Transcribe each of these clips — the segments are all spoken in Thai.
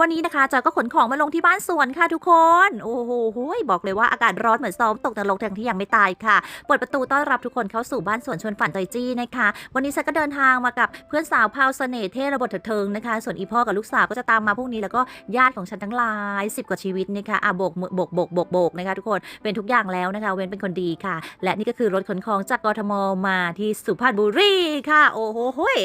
วันนี้นะคะจอยก็ขนของมาลงที่บ้านสวนค่ะทุกคน โอ้โหโหยบอกเลยว่าอากาศร้อนเหมือนซ้อมตกนรกทั้งที่ยังไม่ตายค่ะเปิดประตูต้อนรับทุกคนเข้าสู่บ้านสวนชวนฝันจอยจี้นะคะ วันนี้ฉันก็เดินทางมากับเพื่อนสาวพาวเสน่ห์เทระบบเถิดเทิงนะคะ ส่วนอีพ่อกับลูกสาวก็จะตามมาพรุ่งนี้แล้วก็ญาติของฉันทั้งหลายสิบกว่าชีวิตนะคะอะโบกโบกโบกโบกโบกนะคะทุกคนเป็นทุกอย่างแล้วนะคะ เว้นเป็นคนดีค่ะ และนี่ก็คือรถขนของจากกทมมาที่สุพรรณบุรีค่ะ โอ้โหโหย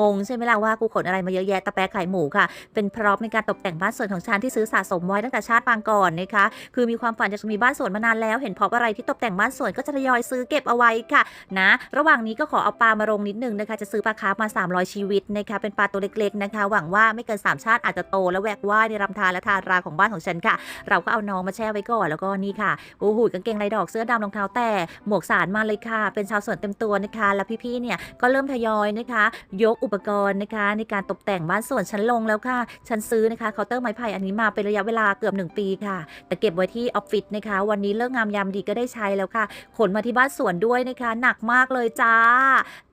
งงใช่ไหมล่ะว่ากูขนอะไรมาเยอะแยะตะแปะไข่หมูค่ะ เป็นพร็อพในการตกแต่งบ้านสวนของฉันที่ซื้อสะสมไว้ตั้งแต่ชาติปางก่อนนะคะ คือมีความฝันจะมีบ้านสวนมานานแล้ว เห็นพร็อพอะไรที่ตกแต่งบ้านสวนก็จะทยอยซื้อเก็บเอาไว้ค่ะ นะ ระหว่างนี้ก็ขอเอาปลามาลงนิดนึงนะคะ จะซื้อปลาคาร์ฟมา 300 ชีวิตนะคะ เป็นปลาตัวเล็กๆนะคะ หวังว่าไม่เกิน 3 ชาติอาจจะโตและแหวกว่ายในรำธารและทาราของบ้านของฉันค่ะ เราก็เอาน้องมาแช่ไว้ก่อนแล้วก็นี่ค่ะโอ้โหกางเกงลายดอกเสื้อดำรองเท้าแตะหมวกสารมาเลยค่ะ เป็นชาวสวนเต็มตัวนะคะ แล้วพี่ๆเนี่ยก็เริ่มทยอยนะคะ ยกอุปกรณ์นะคะ ในการตกแต่งบ้านสวนฉันลงแล้วค่ะ ฉันซื้อนะคะเคาน์เตอร์ไม้ไผ่อันนี้มาเป็นระยะเวลาเกือบ 1 ปีค่ะ แต่เก็บไว้ที่ออฟฟิศนะคะ วันนี้เลิกงามยามดีก็ได้ใช้แล้วค่ะ ขนมาที่บ้านสวนด้วยนะคะ หนักมากเลยจ้า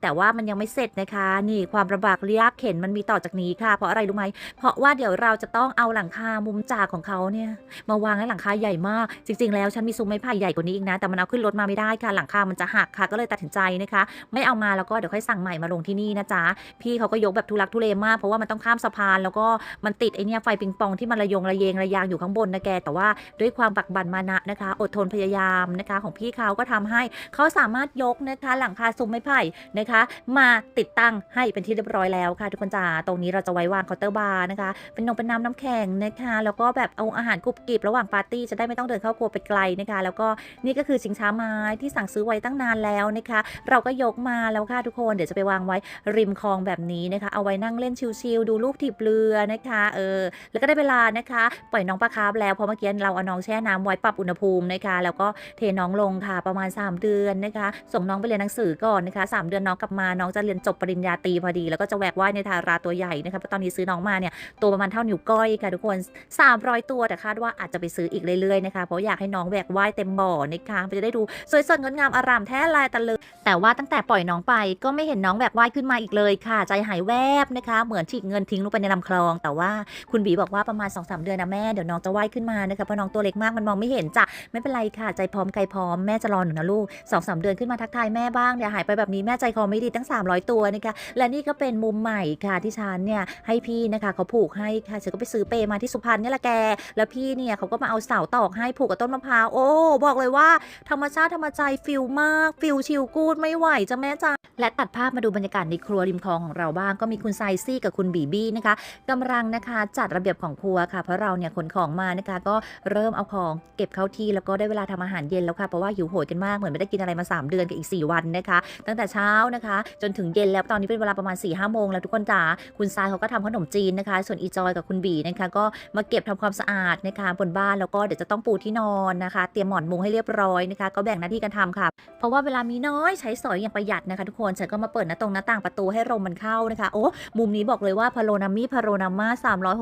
แต่ว่ามันยังไม่เสร็จนะคะ นี่ความลำบากยากเข็นมันมีต่อจากนี้ค่ะ เพราะอะไรรู้ไหมเพราะว่าเดี๋ยวเราจะต้องเอาหลังคามุมจากของเขาเนี่ยมาวางให้หลังคาใหญ่มาก จริง ๆ แล้วฉันมีซุ้มไม้ไผ่ใหญ่กว่านี้อีกนะ แต่มันเอาขึ้นรถมาไม่ได้ค่ะ หลังคามันจะหักค่ะ ก็เลยตัดสินใจนะคะ ไม่เอามาแล้วก็เดี๋ยวค่อยสั่งใหม่มาลงที่นี่นะจ๊ะพี่เขาก็ยกแบบทุลักทุเลมากเพราะว่ามันต้องข้ามสะพานแล้วก็มันติดไอเนี่ยไฟปิงปองที่มันระยงระเยงระยางอยู่ข้างบนนะแก แต่ว่าด้วยความบักบันมานะนะคะ อดทนพยายามนะคะ ของพี่เขาก็ทำให้เขาสามารถยกนะคะหลังคาซุ้มไม้ไผ่นะคะ มาติดตั้งให้เป็นที่เรียบร้อยแล้วค่ะทุกคนจ๋าตรงนี้เราจะไว้วางเคาน์เตอร์บาร์นะคะ เป็นนมเป็นน้ำน้ำแข็งนะคะ แล้วก็แบบเอาอาหารกรุบกริบระหว่างปาร์ตี้จะได้ไม่ต้องเดินเข้าครัวไปไกลนะคะ แล้วก็นี่ก็คือชิงช้าไม้ที่สั่งซื้อไว้ตั้งนานแล้วนะคะ เราก็ยกมาแล้วค่ะทุกคนเดี๋ยวจะไปวางไว้ริมคลองแบบนี้นะคะ เอาไว้นั่งเล่นชิลๆดูลูกถีบเรือนะคะ เออแล้วก็ได้เวลานะคะ ปล่อยน้องปลาคาร์ฟแล้วเพราะเมื่อกี้เราเอาน้องแช่น้ำไว้ปรับอุณหภูมินะคะ แล้วก็เทน้องลงค่ะประมาณ 3 เดือนนะคะ ส่งน้องไปเรียนหนังสือก่อนนะคะ 3 เดือนน้องกลับมาน้องจะเรียนจบปริญญาตรีพอดี แล้วก็จะแหวกว่ายในทาราตัวใหญ่นะคะเพราะตอนนี้ซื้อน้องมาเนี่ยตัวประมาณเท่านิ้วก้อยค่ะทุกคน 300 ตัวแต่คาดว่าอาจจะไปซื้ออีกเรื่อยๆนะคะเพราะอยากให้น้องแหวกว่ายเต็มบ่อนะคะจะได้ดูสวยสดงดงามอารามแท้ลายตะลึงแต่ว่าตั้งแต่ปล่อยน้องไปก็ไม่เห็นน้องแหวกว่ายขึ้นมาอีกเลยค่ะ ใจหายแวบนะคะ เหมือนฉีกเงินทิ้งลงไปในลำคลอง แต่ว่าคุณบีบอกว่าประมาณ2-3เดือนนะแม่เดี๋ยวน้องจะว่ายขึ้นมานะคะเพราะน้องตัวเล็กมากมันมองไม่เห็นจ้ะไม่เป็นไรค่ะใจพร้อมใจพร้อมแม่จะรอหนูนะลูกสองสามเดือนขึ้นมาทักทายแม่บ้างเดี๋ยวหายไปแบบนี้แม่ใจคอไม่ดีตั้ง 300 ตัวนะคะและนี่ก็เป็นมุมใหม่ค่ะที่ฉันเนี่ยให้พี่นะคะเขาผูกให้ค่ะฉันก็ไปซื้อเปมาที่สุพรรณนี่แหละแก แล้วพี่เนี่ยเขาก็มาเอาเสาตอกให้ผูกกับต้นมะพร้าวโอ้บอกเลยว่าธรรมชาติธรรมใจฟิลมากฟิลชิลกูดไม่ไหวจ้ะแม่จ้าและตัดภาพมาดูบรรยากาศในครัวริมคลองของเราบ้างก็มีคุณไซซี่กับคุณบีบี้นะคะกำลังนะคะจัดระเบียบของครัวค่ะ เพราะเราเนี่ยขนของมานะคะ ก็เริ่มเอาของเก็บเข้าที่แล้วก็ได้เวลาทำอาหารเย็นแล้วค่ะ เพราะว่าหิวโหยกันมาก เหมือนไม่ได้กินอะไรมา 3 เดือนกับอีก 4 วันนะคะ ตั้งแต่เช้านะคะ จนถึงเย็นแล้วตอนนี้เป็นเวลาประมาณ4ี่ห้าโมงแล้วทุกคนจ๋าคุณทรายเขาก็ทำขนมจีนนะคะ ส่วนอีจอยกับคุณบีนะคะ ก็มาเก็บทำความสะอาดนะคะบนบ้านแล้วก็เดี๋ยวจะต้องปูที่นอนนะคะ เตรียมหมอนมุงให้เรียบร้อยนะคะ ก็แบ่งหน้าที่กันทำค่ะ เพราะว่าเวลามีน้อยใช้สอยอย่างประหยัดนะคะ ทุกคนฉันก็มาเปิดหน้าตรงหน้าต่างประตูให้ลมมันเข้านะคะโอ้มุมนี้บอกเลยว่าพาโรนามิพาโรนามา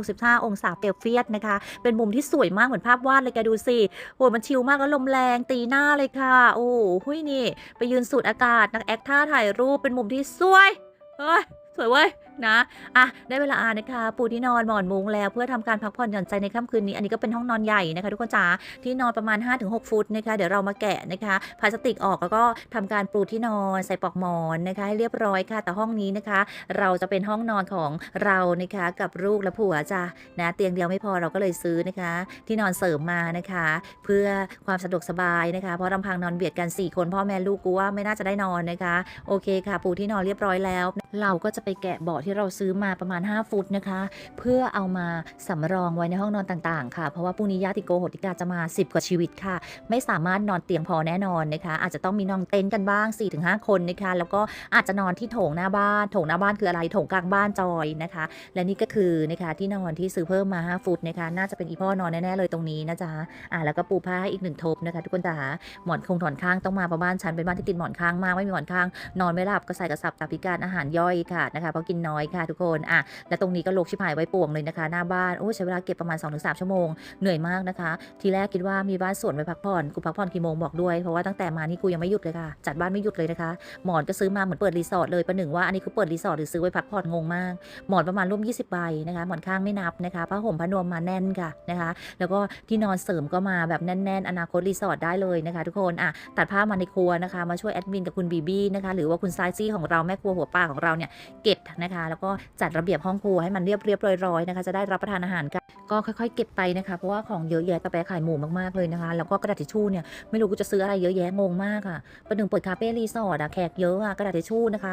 365 องศาเปรียบเฟียดนะคะ เป็นมุมที่สวยมากเหมือนภาพวาดเลยแกดูสิโอ้มันชิลมากแล้วลมแรงตีหน้าเลยค่ะ โอ้หุยนี่ ไปยืนสูดอากาศนักแอคท่าถ่ายรูปเป็นมุมที่สวยเฮ้ยสวยเว้ย นะอะได้เวลาอ่านนะคะ ปูที่นอนหมอนมุ้งแล้วเพื่อทำการพักผ่อนหย่อนใจในค่ำคืนนี้ อันนี้ก็เป็นห้องนอนใหญ่นะคะ ทุกคนจ๋าที่นอนประมาณ 5-6 ฟุตนะคะ เดี๋ยวเรามาแกะนะคะพลาสติกออกแล้วก็ทำการปูที่นอนใส่ปลอกหมอนนะคะให้เรียบร้อยค่ะแต่ห้องนี้นะคะ เราจะเป็นห้องนอนของเรานะคะ กับลูกและผัวจ้ะนะเตียงเดียวไม่พอเราก็เลยซื้อนะคะ ที่นอนเสริมมานะคะ เพื่อความสะดวกสบายนะคะ เพราะลำพังนอนเบียดกัน 4 คนพ่อแม่ลูกกูว่าไม่น่าจะได้นอนนะคะ โอเคค่ะ ปูที่นอนเรียบร้อยแล้ว เราก็จะไปแกะเบาะที่เราซื้อมาประมาณ 5 ฟุตนะคะ เพื่อเอามาสำรองไว้ในห้องนอนต่างๆ ค่ะ เพราะว่าพรุ่งนี้ญาติโกโหติกาจะมา 10 กว่าชีวิตค่ะ ไม่สามารถนอนเตียงพอแน่นอนนะคะ อาจจะต้องมีนอนเต็นท์กันบ้าง 4-5 คนนะคะ แล้วก็อาจจะนอนที่โถงหน้าบ้าน โถงหน้าบ้านคืออะไร โถงกลางบ้านจอยนะคะ และนี่ก็คือนะคะที่นอนที่ซื้อเพิ่มมา 5 ฟุตนะคะ น่าจะเป็นอีพ่อนอนแน่ๆเลยตรงนี้นะจ๊ะอ่าแล้วก็ปูผ้าให้อีกหนึ่งทบนะคะ ทุกคนจ๋า หมอนคงถอนข้างต้องมาเพราะบ้านฉันเป็นบ้านที่ติดหมอนข้างมาก ไม่มีหมอนข้าง นอนไม่หลับก็ใส่กระสับตาพิการอาหารย่อยค่ะนะคะ เพราะกินน้อยอยค่ะทุกคนอะและตรงนี้ก็ลกชิบหายไว้ป่วงเลยนะคะ หน้าบ้านโอ้ใช้เวลาเก็บประมาณ 2-3 ชั่วโมงเหนื่อยมากนะคะ ทีแรกคิดว่ามีบ้านสวนไว้พักผ่อนกูพักผ่อนกี่โมงบอกด้วยเพราะว่าตั้งแต่มานี่กูยังไม่หยุดเลยค่ะจัดบ้านไม่หยุดเลยนะคะหมอนก็ซื้อมาเหมือนเปิดรีสอร์ทเลยประหนึ่งว่าอันนี้คือเปิดรีสอร์ทหรือซื้อไว้พักผ่อนงงมาก หมอนประมาณร่วม 20 ใบนะคะ หมอนข้างไม่นับนะคะผ้าห่มผ้านวมมาแน่นค่ะนะคะ แล้วก็ที่นอนเสริมก็มาแบบแน่น ๆ อนาคตรีสอร์ทได้เลยนะคะ ทุกคนอะตัดผ้ามาในครัวนะคะ มาช่วยแอดมินกับคุณบีบี้นะคะหรือว่าคุณไซซี่ของเราแม่ครัวหัวป้าของเราเนี่ยเก็บนะคะแล้วก็จัดระเบียบห้องครัวให้มันเรียบเรียบร้อยๆนะคะ จะได้รับประทานอาหารกันก็ค่อยๆ เก็บไปนะคะ เพราะว่าของเยอะแยะตะแปะขายหมูมากๆเลยนะคะ แล้วก็กระดาษทิชชู่เนี่ยไม่รู้กูจะซื้ออะไรเยอะแยะงงมากอะประหนึ่งเปิดคาเฟ่รีสอร์ทอะแขกเยอะอะกระดาษทิชชู่นะคะ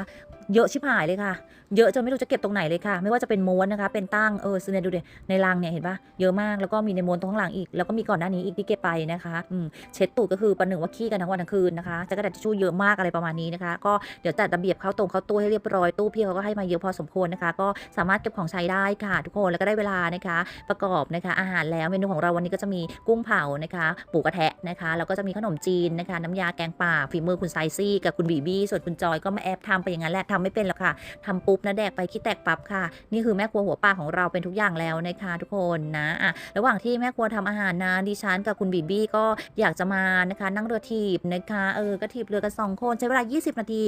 เยอะชิบหายเลยค่ะ เยอะจนไม่รู้จะเก็บตรงไหนเลยค่ะ ไม่ว่าจะเป็นม้วนนะคะ เป็นตั้ง เออซื้อเนี่ยดูดิ ในรังเนี่ยเห็นปะเยอะมาก แล้วก็มีในม้วนตรงข้างหลังอีก แล้วก็มีก่อนหน้านี้อีกที่เก็บไปนะคะ อืม เช็ดตูดก็คือประหนึ่งว่าขี้กันทั้งวันทั้งคืนนะคะจะกระดาษทิชชู่เยอะมากอะไรประมาณนี้นะคะ ก็เดี๋ยวจัดระเบียบเข้าตรงเข้าตู้ให้เรียบร้อย ตู้พี่เขาก็ให้มาเยอะพอสมควรนะคะ ก็สามารถเก็บของใช้ได้ค่ะ ทุกคน แล้วก็ได้เวลานะคะ ประกอบนะคะ อาหารแล้วเมนูของเราวันนี้ก็จะมีกุ้งเผานะคะปูกระแทะนะคะ แล้วก็จะมีขนมจีนนะคะ น้ำยาแกงป่าฝีมือคุณไซซี่กับคุณบีบี้ส่วนคุณจอยก็มาแอบทำไปอย่างนั้นแหละทำไม่เป็นหรอกค่ะทำปุ๊บนะแดกไปคิดแตกปั๊บค่ะ นี่คือแม่ครัวหัวปลาของเราเป็นทุกอย่างแล้วนะคะทุกคนนะอะระหว่างที่แม่ครัวทำอาหารนะดิฉันกับคุณบีบี้ก็อยากจะมานะคะ นั่งเรือถีบนะคะเออก็ถีบเรือกันสองคนใช้เวลา 20 นาที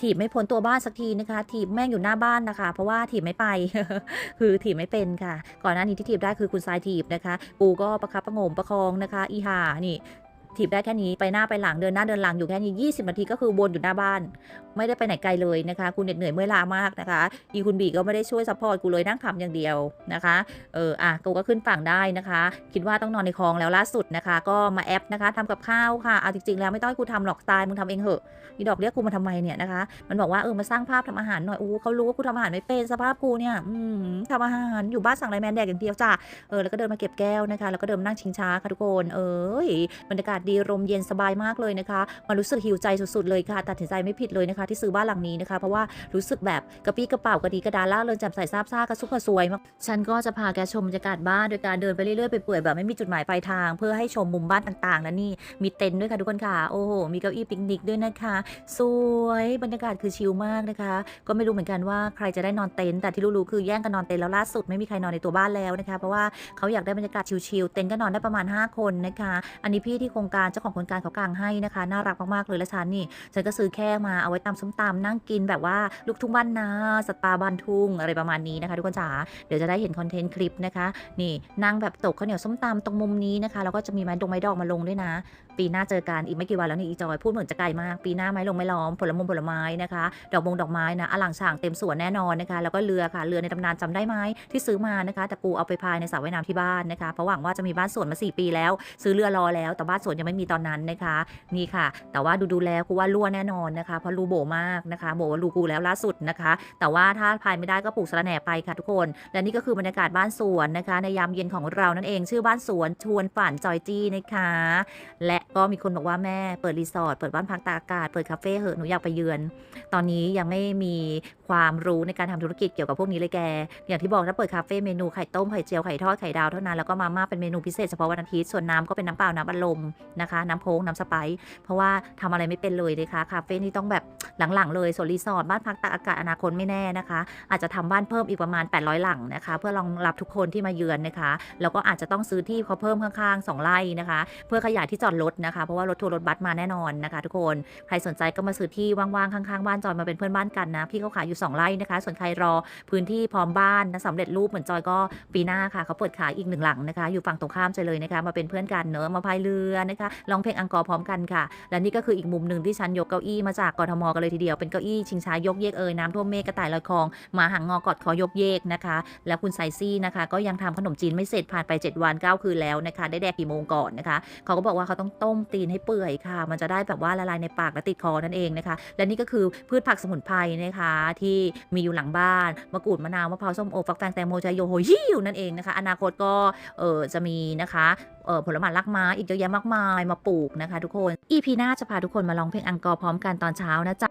ถีบไม่พ้นตัวบ้านสักทีนะคะ ถีบแม่งอยู่หน้าบ้านนะคะ เพราะว่าถีบไม่ไป คือถีบไม่เป็นค่ะ ก่อนหน้านี้ที่ถีบได้คือคุณทรายถีบนะคะ ปูก็ประคับประงมประคองนะคะ อีหานี่ ถีบได้แค่นี้ไปหน้าไปหลังเดินหน้าเดินหลังอยู่แค่นี้ 20 นาทีก็คือวนอยู่หน้าบ้าน ไม่ได้ไปไหนไกลเลยนะคะ คุณเหน็ดเหนื่อยเมื่อยล้ามากนะคะ อีคุณบีก็ไม่ได้ช่วยซัพพอร์ตกูเลยนั่งทำอย่างเดียวนะคะเอออะกูก็ขึ้นฝั่งได้นะคะ คิดว่าต้องนอนในคลองแล้วล่าสุดนะคะ ก็มาแอปนะคะทำกับข้าวค่ะเอาจริงๆแล้วไม่ต้องให้กูทำหรอกตายมึงทำเองเหอะอีดอกเรียกกูมาทำไมเนี่ยนะคะ มันบอกว่าเออมาสร้างภาพทำอาหารหน่อยอู้เขารู้ว่ากูทำอาหารไม่เป็นสภาพกูเนี่ยอืมทำอาหารอยู่บ้านสั่งไรแมนแดกอย่างเดียวจ้ะเออแล้วก็เดินมาเก็บแก้วนะคะ แล้วก็เดินมานั่งชิงช้าค่ะทุกคน เออบรรยากาศดีลมเย็นสบายมากเลยนะคะมารู้สึกหิวใจสุดๆเลยค่ะ ตัดสินใจไม่ผิดเลยนะคะ ที่ซื้อบ้านหลังนี้นะคะ เพราะว่ารู้สึกแบบกระปี้กระเป๋ากระดีกระดาล่าเริงจ่มใส่ซาบซ่ากระซุกกระซวยมากฉันก็จะพาแกชมบรรยากาศบ้านโดยการเดินไปเรื่อยๆไปเปื่อยแบบไม่มีจุดหมายปลายทาง เพื่อให้ชมมุมบ้านต่างๆและนี่มีเต็นท์ด้วยค่ะทุกคนค่ะโอ้โหมีเก้าอี้ปิกนิกด้วยนะคะ สวยบรรยากาศคือชิลมากนะคะ ก็ไม่รู้เหมือนกันว่าใครจะได้นอนเต็นท์แต่ที่รู้ๆคือแย่งกันนอนเต็นท์แล้วล่าสุดไม่มีใครนอนในตัวบ้านแล้วนะคะ เพราะว่าเขาอยากได้บรรยากาศชิลๆเต็นท์ก็นอนได้ประมาณ 5 คนนะคะ อันนี้พี่ที่โครงการเจ้าของโครงการเขากางให้นะคะ น่ารักมากๆเลยและฉันนี่ฉันก็ซื้อแค่มาเอาไว้ตำส้มตำนั่งกินแบบว่าลูกทุ่งบ้านนาสตาบ้านทุ่งอะไรประมาณนี้นะคะ ทุกคนจ๋าเดี๋ยวจะได้เห็นคอนเทนต์คลิปนะคะ นี่นั่งแบบตกข้าวเหนียวส้มตำตรงมุมนี้นะคะแล้วก็จะมีไม้ดงไม้ดอกมาลงด้วยนะ ปีหน้าเจอกันอีกไม่กี่วันแล้วนี่อีจอยพูดเหมือนจะไกลมาก ปีหน้าไม้ลงไม้ล้อมผลมงผลไม้นะคะ ดอกมงดอกไม้นะอลังฉางเต็มสวนแน่นอนนะคะ แล้วก็เรือค่ะเรือในตำนานจำได้ไหมที่ซื้อมานะคะแต่ปูเอาไปพายในสระว่ายน้ำที่บ้านนะคะเพราะหวังว่าจะมีบ้านสวนมา 4 ปีแล้ว ซื้อเรือรอแล้วแต่บ้านสวนยังไม่มีตอนนั้นนะคะ นี่ค่ะ แต่ว่าดูดูๆแล้วกูว่ารั่วแน่นอนนะคะ เพราะรูโบมากนะคะโบว่ารูกูแล้วล่าสุดนะคะ แต่ว่าถ้าพายไม่ได้ก็ปลูกสะระแหน่ไปค่ะทุกคน และนี่ก็คือบรรยากาศบ้านสวนนะคะ ในยามเย็นของเรานั่นเองชื่อบ้านสวนชวนฝันจอยจี้นะคะ และก็มีคนบอกว่าแม่เปิดรีสอร์ทเปิดบ้านพักตากอากาศเปิดคาเฟ่เหอะหนูอยากไปเยือน ตอนนี้ยังไม่มี ความรู้ในการทำธุรกิจเกี่ยวกับพวกนี้เลยแก อย่างที่บอกถ้าเปิดคาเฟ่เมนูไข่ต้มไข่เจียวไข่ทอดไข่ดาวเท่านั้น แล้วก็มาม่าเป็นเมนูพิเศษเฉพาะวันอาทิตย์ส่วนน้ำก็เป็นน้ำเปล่าน้ำอัดลมนะคะ น้ำโค้งน้ำสไปซ์เพราะว่าทำอะไรไม่เป็นเลยนะคะคาเฟ่นี่ต้องแบบหลังๆเลยส่วนรีสอร์ทบ้านพักตากอากาศอนาคตไม่แน่นะคะ อาจจะทำบ้านเพิ่มอีกประมาณ 800 หลังนะคะ เพื่อรองรับทุกคนที่มาเยือนนะคะ แล้วก็อาจจะต้องซื้อที่เขาเพิ่มข้างๆ2ไร่นะคะ เพื่อขยายที่จอดรถนะคะเพราะว่ารถทัวร์รถบัสมาแน่นอนนะคะ ทุกคนใครสนใจก็มาซื้อที่ว่างๆข้างๆบ้านจอยมาเป็นเพื่อนบ้านกันนะพี่เขาขายอยู่2 ไร่นะคะ ส่วนใครรอพื้นที่พร้อมบ้านนะสำเร็จรูปเหมือนจอยก็ปีหน้าค่ะเขาเปิดขายอีกหนึ่งหลังนะคะ อยู่ฝั่งตรงข้ามใจเลยนะคะ มาเป็นเพื่อนกันเนอะมาพายเรือนะคะร้องเพลงอังกอร์พร้อมกันค่ะ และนี่ก็คืออีกมุมหนึ่งที่ฉันยกเก้าอี้มาจากกรทมกันเลยทีเดียวเป็นเก้าอี้ชิงช้ายกเยกเอ่ยน้ำท่วมเมฆกระต่ายลอยคลองหมาหางงอกอดคอยกเยกนะคะ แล้วคุณไซซี่นะคะ ก็ยังทำขนมจีนไม่เสร็จผ่านไป 7 วัน 9 คืนแล้วนะคะ ได้แดกกี่โมงก่อนนะคะ เขาก็บอกว่าเขาต้องต้มตีนให้เปื่อยค่ะ มันจะได้แบบว่าละลายในปากและติดคอนั่นเองนะคะ และนี่ก็คือพืชผักสมุนไพรนะคะที่มีอยู่หลังบ้านมะกรูดมะนาวมะพร้าวส้มโอฟักแฟงแตงโมชายโยโฮยิวนั่นเองนะคะอนาคตก็เออจะมีนะคะเออผลไม้ลักไม้อีกเยอะแยะมากมายมาปลูกนะคะ ทุกคน EP หน้าจะพาทุกคนมาลองเพลงอังกอร์พร้อมกันตอนเช้านะจ๊ะ